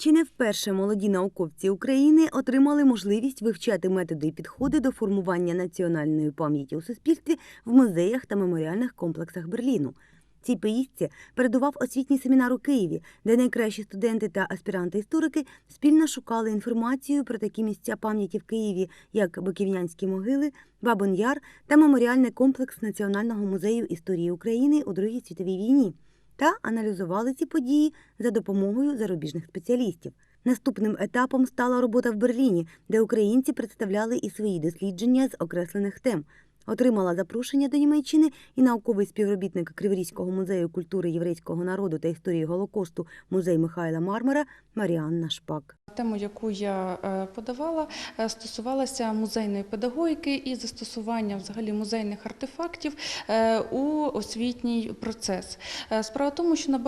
Чи не вперше молоді науковці України отримали можливість вивчати методи і підходи до формування національної пам'яті у суспільстві в музеях та меморіальних комплексах Берліну? Цій поїздці передував освітній семінар у Києві, де найкращі студенти та аспіранти-історики спільно шукали інформацію про такі місця пам'яті в Києві, як Биківнянські могили, Бабин Яр та меморіальний комплекс Національного музею історії України у Другій світовій війні та аналізували ці події за допомогою зарубіжних спеціалістів. Наступним етапом стала робота в Берліні, де українці представляли і свої дослідження з окреслених тем. Отримала запрошення до Німеччини і науковий співробітник Криворізького музею культури єврейського народу та історії Голокосту музей Михайла Мармара Маріанна Шпак. Тему, яку я е, подавала, е, стосувалася музейної педагогіки і застосування взагалі музейних артефактів е, у освітній процес. Справа в тому, що на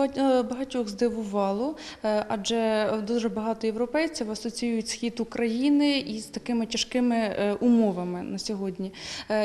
багатьох здивувало, адже дуже багато європейців асоціюють схід України із такими тяжкими умовами на сьогодні.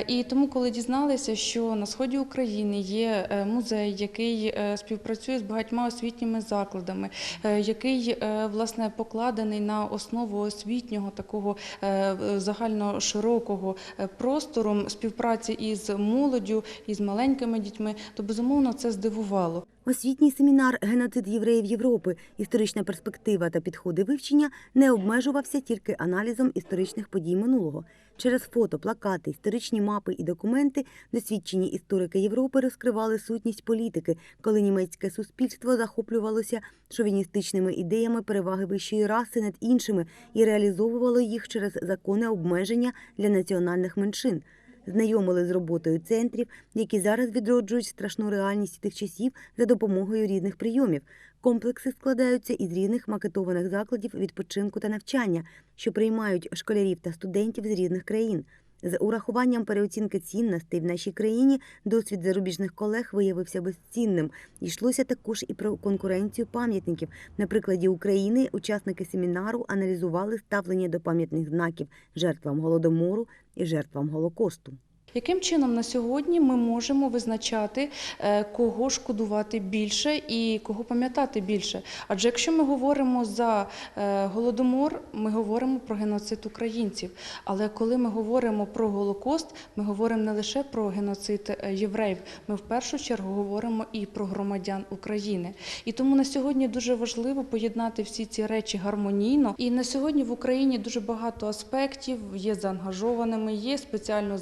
І тому, коли дізналися, що на сході України є музей, який співпрацює з багатьма освітніми закладами, який власне покладений на основу освітнього такого е, загально широкого е, простору співпраці із молоддю, із маленькими дітьми, то безумовно це здивувало. Освітній семінар Геноцид євреїв Європи. Історична перспектива та підходи вивчення не обмежувався тільки аналізом історичних подій минулого. Через фото, плакати, історичні мапи і документи досвідчені історики Європи розкривали сутність політики, коли німецьке суспільство захоплювалося шовіністичними ідеями переваги вищої раси над іншими і реалізовувало їх через закони обмеження для національних меншин знайомили з роботою центрів, які зараз відроджують страшну реальність тих часів за допомогою різних прийомів. Комплекси складаються із різних макетованих закладів відпочинку та навчання, що приймають школярів та студентів з різних країн. З урахуванням переоцінки цінностей в нашій країні досвід зарубіжних колег виявився безцінним. Йшлося також і про конкуренцію пам'ятників. На прикладі України учасники семінару аналізували ставлення до пам'ятних знаків жертвам голодомору і жертвам голокосту. Яким чином на сьогодні ми можемо визначати, е, кого шкодувати більше і кого пам'ятати більше? Адже якщо ми говоримо за е, голодомор, ми говоримо про геноцид українців. Але коли ми говоримо про Голокост, ми говоримо не лише про геноцид е, євреїв, ми в першу чергу говоримо і про громадян України. І тому на сьогодні дуже важливо поєднати всі ці речі гармонійно. І на сьогодні в Україні дуже багато аспектів є заангажованими, є спеціально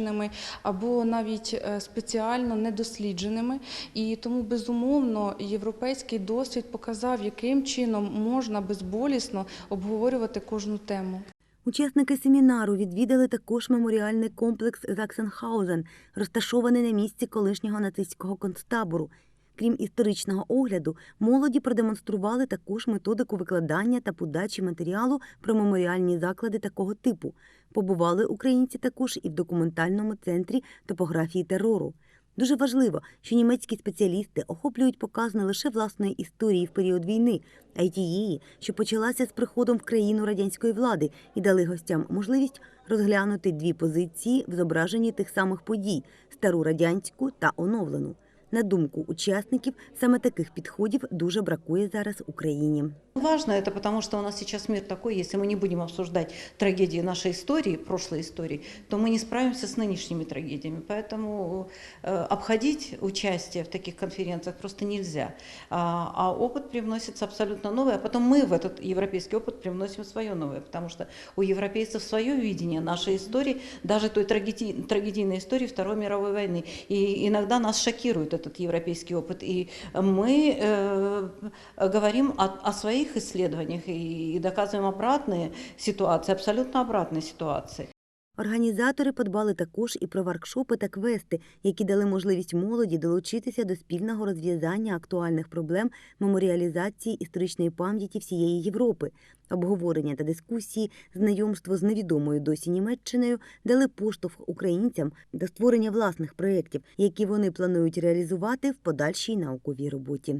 замовченими або навіть е, спеціально недослідженими. І тому безумовно європейський досвід показав, яким чином можна безболісно обговорювати кожну тему. Учасники семінару відвідали також меморіальний комплекс Заксенхаузен, розташований на місці колишнього нацистського концтабору. Крім історичного огляду, молоді продемонстрували також методику викладання та подачі матеріалу про меморіальні заклади такого типу. Побували українці також і в документальному центрі топографії терору. Дуже важливо, що німецькі спеціалісти охоплюють показ не лише власної історії в період війни, а й тієї, що почалася з приходом в країну радянської влади, і дали гостям можливість розглянути дві позиції в зображенні тих самих подій стару радянську та оновлену. На думку учасників, саме таких підходів дуже бракує зараз Україні. Важно это, потому что у нас сейчас мир такой, если мы не будем обсуждать трагедии нашей истории, прошлой истории, то мы не справимся с нынешними трагедиями. Поэтому э, обходить участие в таких конференциях просто нельзя. А, а опыт привносится абсолютно новый, а потом мы в этот европейский опыт привносим свое новое, потому что у европейцев свое видение нашей истории, даже той трагедий, трагедийной истории Второй мировой войны. И иногда нас шокирует этот европейский опыт. И мы э, говорим о, о своих исследованиях и, и доказываем обратные ситуации, абсолютно обратные ситуации. Організатори подбали також і про воркшопи та квести, які дали можливість молоді долучитися до спільного розв'язання актуальних проблем меморіалізації історичної пам'яті всієї Європи. Обговорення та дискусії, знайомство з невідомою досі Німеччиною дали поштовх українцям до створення власних проєктів, які вони планують реалізувати в подальшій науковій роботі.